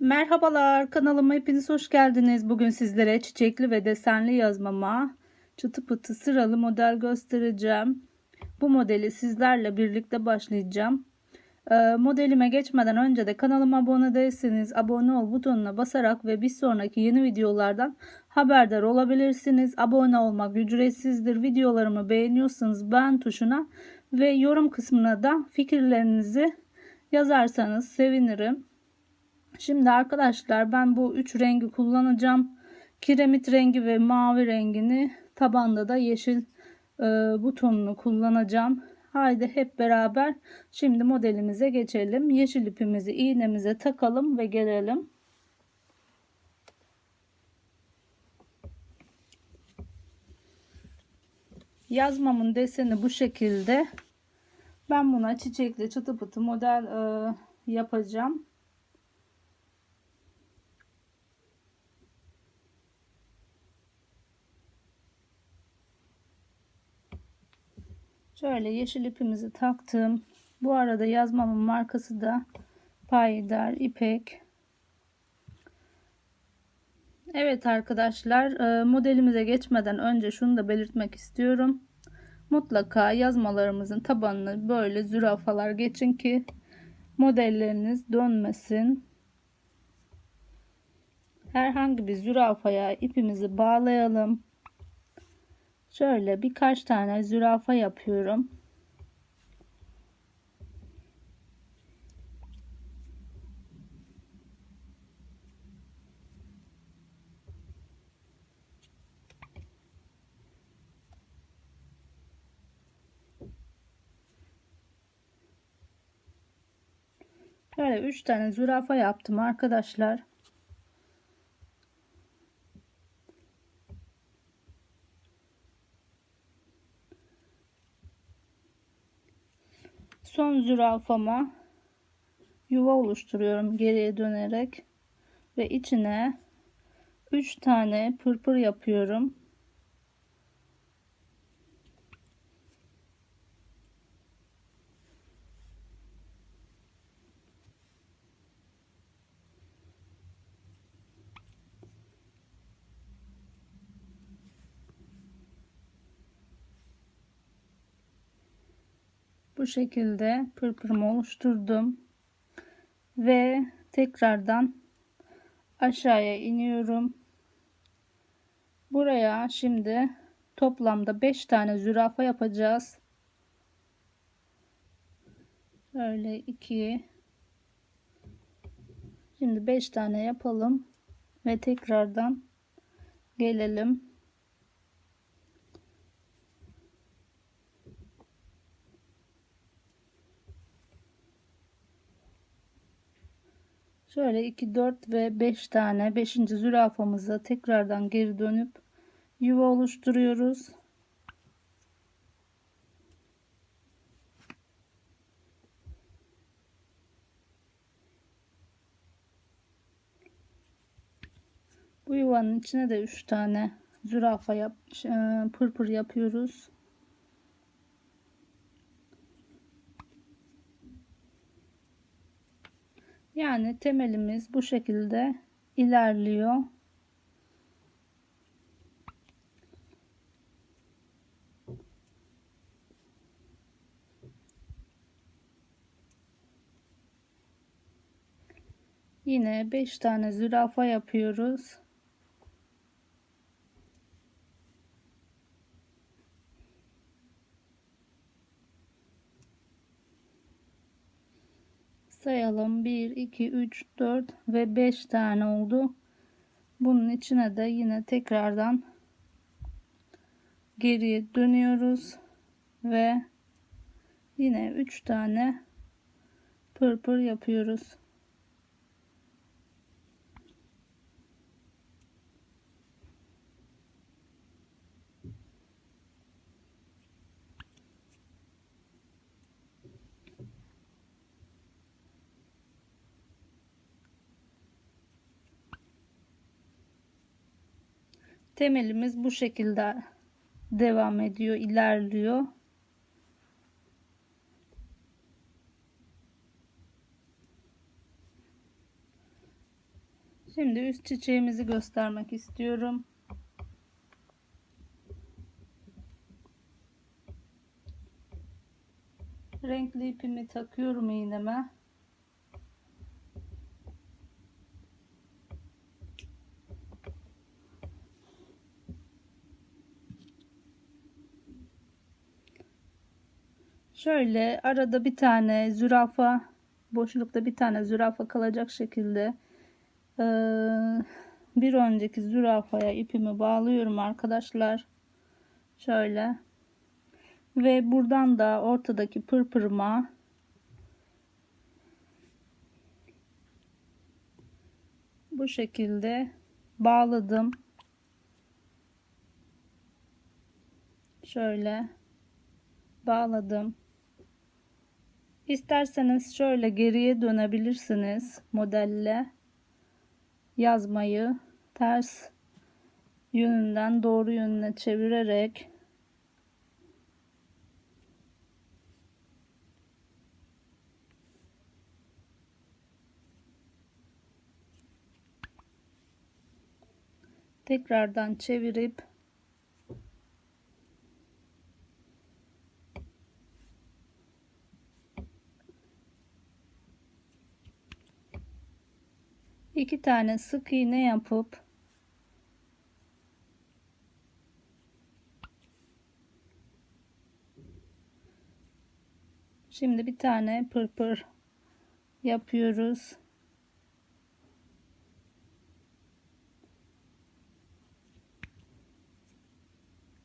Merhabalar kanalıma hepiniz hoş geldiniz. Bugün sizlere çiçekli ve desenli yazmama çıtı pıtı sıralı model göstereceğim. Bu modeli sizlerle birlikte başlayacağım. Ee, modelime geçmeden önce de kanalıma abone değilseniz abone ol butonuna basarak ve bir sonraki yeni videolardan haberdar olabilirsiniz. Abone olmak ücretsizdir. Videolarımı beğeniyorsanız beğen tuşuna ve yorum kısmına da fikirlerinizi yazarsanız sevinirim. Şimdi arkadaşlar ben bu üç rengi kullanacağım. Kiremit rengi ve mavi rengini tabanda da yeşil e, butonunu kullanacağım. Haydi hep beraber şimdi modelimize geçelim. Yeşil ipimizi iğnemize takalım ve gelelim. Yazmamın deseni bu şekilde. Ben buna çiçekli çıtı pıtı model e, yapacağım. Şöyle yeşil ipimizi taktım. Bu arada yazmamın markası da Payidar İpek. Evet arkadaşlar e, modelimize geçmeden önce şunu da belirtmek istiyorum. Mutlaka yazmalarımızın tabanını böyle zürafalar geçin ki modelleriniz dönmesin. Herhangi bir zürafaya ipimizi bağlayalım. Şöyle birkaç tane zürafa yapıyorum. Böyle 3 tane zürafa yaptım arkadaşlar. Zürafama yuva oluşturuyorum geriye dönerek ve içine 3 tane pırpır yapıyorum. Bu şekilde pırpırımı oluşturdum ve tekrardan aşağıya iniyorum. Buraya şimdi toplamda 5 tane zürafa yapacağız. Şöyle 2 şimdi 5 tane yapalım ve tekrardan gelelim Şöyle 2, 4 ve 5 tane 5. zürafamıza tekrardan geri dönüp yuva oluşturuyoruz. Bu yuvanın içine de 3 tane zürafa yap, pırpır yapıyoruz. Yani temelimiz bu şekilde ilerliyor. Yine 5 tane zürafa yapıyoruz. Sayalım. 1 2 3 4 ve 5 tane oldu. Bunun içine de yine tekrardan geriye dönüyoruz ve yine 3 tane pırpır yapıyoruz temelimiz bu şekilde devam ediyor ilerliyor Şimdi üst çiçeğimizi göstermek istiyorum. Renkli ipimi takıyorum iğneme. Şöyle arada bir tane zürafa boşlukta bir tane zürafa kalacak şekilde bir önceki zürafaya ipimi bağlıyorum arkadaşlar. Şöyle ve buradan da ortadaki pırpırıma bu şekilde bağladım. Şöyle bağladım. İsterseniz şöyle geriye dönebilirsiniz modelle. Yazmayı ters yönünden doğru yönüne çevirerek. Tekrardan çevirip iki tane sık iğne yapıp Şimdi bir tane pırpır yapıyoruz.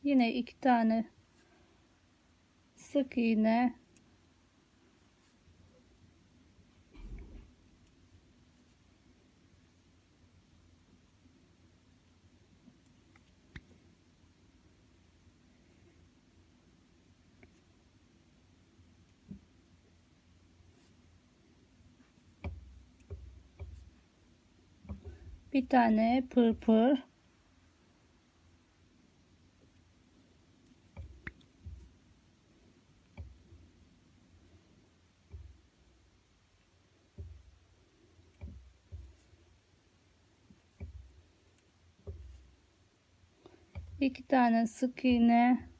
Yine iki tane sık iğne bir tane pırpır. İki tane sık iğne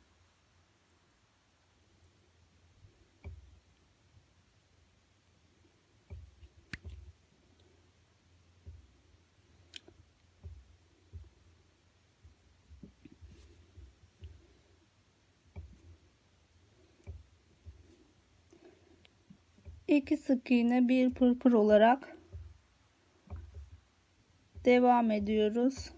iki sık iğne bir pırpır olarak devam ediyoruz.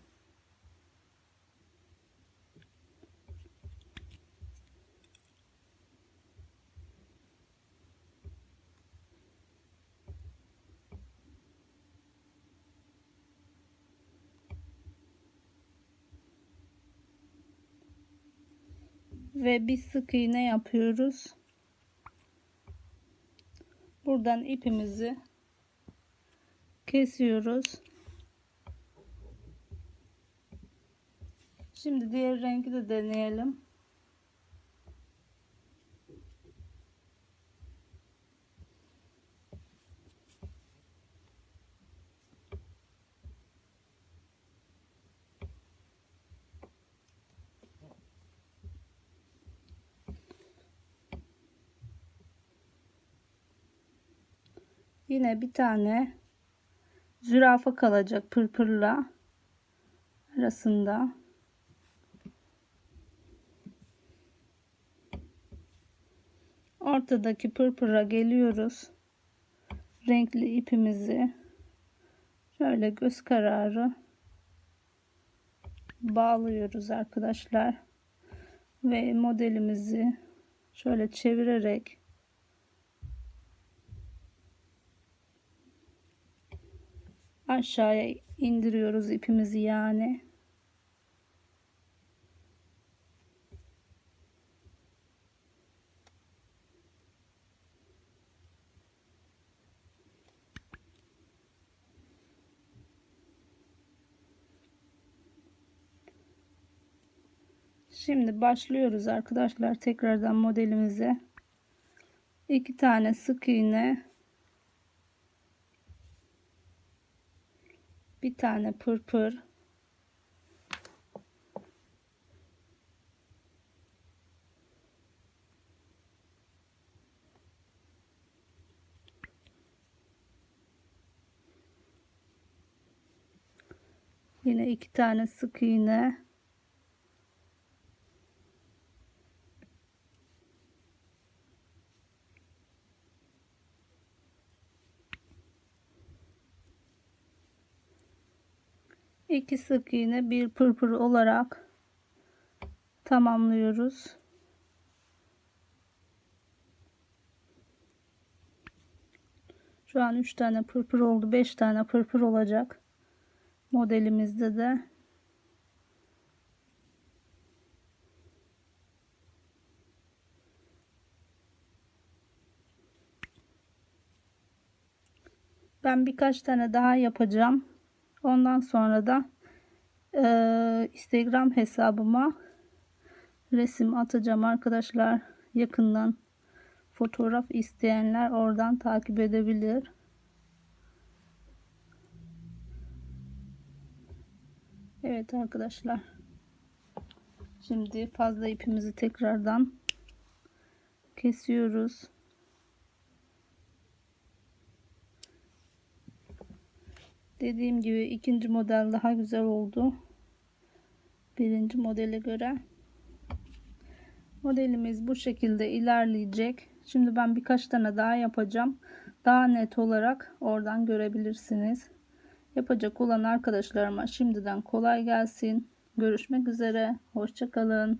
ve bir sık iğne yapıyoruz. Buradan ipimizi kesiyoruz. Şimdi diğer rengi de deneyelim. Yine bir tane zürafa kalacak pırpırla arasında. Ortadaki pırpıra geliyoruz. Renkli ipimizi şöyle göz kararı bağlıyoruz arkadaşlar. Ve modelimizi şöyle çevirerek aşağıya indiriyoruz ipimizi yani. Şimdi başlıyoruz arkadaşlar tekrardan modelimize. iki tane sık iğne Bir tane pırpır. Yine iki tane sık iğne. İki sık iğne bir pırpır olarak tamamlıyoruz. Şu an 3 tane pırpır oldu. 5 tane pırpır olacak. Modelimizde de Ben birkaç tane daha yapacağım. Ondan sonra da e, Instagram hesabıma resim atacağım arkadaşlar. Yakından fotoğraf isteyenler oradan takip edebilir. Evet arkadaşlar. Şimdi fazla ipimizi tekrardan kesiyoruz. Dediğim gibi ikinci model daha güzel oldu. Birinci modele göre. Modelimiz bu şekilde ilerleyecek. Şimdi ben birkaç tane daha yapacağım. Daha net olarak oradan görebilirsiniz. Yapacak olan arkadaşlarıma şimdiden kolay gelsin. Görüşmek üzere. Hoşçakalın.